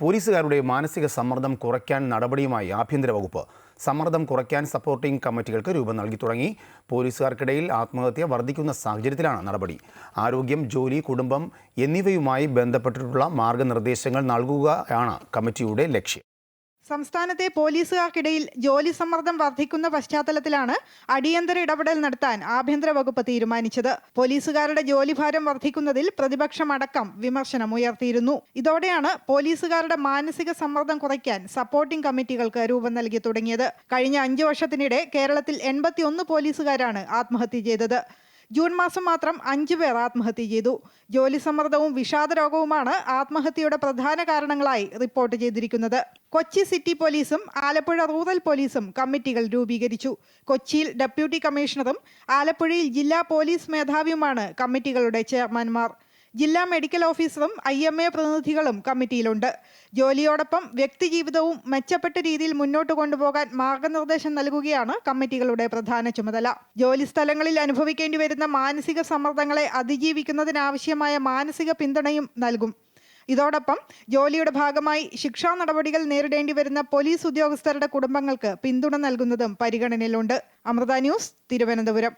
പോലീസുകാരുടെ മാനസിക സമ്മർദ്ദം കുറയ്ക്കാൻ നടപടിയുമായി ആഭ്യന്തര വകുപ്പ് സമ്മർദ്ദം കുറയ്ക്കാൻ സപ്പോർട്ടിംഗ് കമ്മിറ്റികൾക്ക് രൂപം നൽകി തുടങ്ങി. പോലീസുകാർക്കിടയിൽ ആത്മഹത്യ വർദ്ധിക്കുന്ന സാഹചര്യത്തിലാണ് നടപടി. ആരോഗ്യം ജോലി കുടുംബം എന്നിവയുമായി ബന്ധപ്പെട്ടിട്ടുള്ള മാർഗനിർദ്ദേശങ്ങൾ നൽകുകയാണ് കമ്മിറ്റിയുടെ ലക്ഷ്യം. സംസ്ഥാനത്തെ പോലീസുകാർക്കിടയിൽ ജോലി സമ്മർദ്ദം വർദ്ധിക്കുന്ന പശ്ചാത്തലത്തിലാണ് അടിയന്തര ഇടപെടൽ നടത്താൻ ആഭ്യന്തര വകുപ്പ് തീരുമാനിച്ചത്. പോലീസുകാരുടെ ജോലിഭാരം വർദ്ധിക്കുന്നതിൽ വിമർശനം ഉയർത്തിയിരുന്നു ഇതോടെയാണ് പോലീസുകാരുടെ മാനസിക സമ്മർദ്ദം കുറയ്ക്കാൻ സപ്പോർട്ടിംഗ് കമ്മിറ്റികൾക്ക് രൂപം നൽകി തുടങ്ങിയത്. കഴിഞ്ഞ അഞ്ചു വർഷത്തിനിടെ കേരളത്തിൽ എൺപത്തിയൊന്ന് പോലീസുകാരാണ് ആത്മഹത്യ ചെയ്തത്. ജൂൺ മാസം മാത്രം അഞ്ചു പേർ ആത്മഹത്യ ചെയ്തു. ജോലി സമ്മർദ്ദവും വിഷാദരോഗവുമാണ് ആത്മഹത്യയുടെ പ്രധാന കാരണങ്ങളായി റിപ്പോർട്ട് ചെയ്തിരിക്കുന്നത്. കൊച്ചി സിറ്റി പോലീസും ആലപ്പുഴ റൂറൽ പോലീസും കമ്മിറ്റികൾ രൂപീകരിച്ചു. കൊച്ചിയിൽ ഡെപ്യൂട്ടി കമ്മീഷണറും ആലപ്പുഴയിൽ ജില്ലാ പോലീസ് മേധാവിയുമാണ് കമ്മിറ്റികളുടെ ചെയർമാൻമാർ. ജില്ലാ മെഡിക്കൽ ഓഫീസറും ഐ എം എ പ്രതിനിധികളും കമ്മിറ്റിയിലുണ്ട്. ജോലിയോടൊപ്പം വ്യക്തിജീവിതവും മെച്ചപ്പെട്ട രീതിയിൽ മുന്നോട്ട് കൊണ്ടുപോകാൻ മാർഗനിർദ്ദേശം നൽകുകയാണ് കമ്മിറ്റികളുടെ പ്രധാന ചുമതല. ജോലി സ്ഥലങ്ങളിൽ അനുഭവിക്കേണ്ടി വരുന്ന മാനസിക സമ്മർദ്ദങ്ങളെ അതിജീവിക്കുന്നതിനാവശ്യമായ മാനസിക പിന്തുണയും നൽകും. ഇതോടൊപ്പം ജോലിയുടെ ഭാഗമായി ശിക്ഷാ നടപടികൾ നേരിടേണ്ടി വരുന്ന പോലീസ് ഉദ്യോഗസ്ഥരുടെ കുടുംബങ്ങൾക്ക് പിന്തുണ നൽകുന്നതും പരിഗണനയിലുണ്ട്. അമൃത ന്യൂസ് തിരുവനന്തപുരം.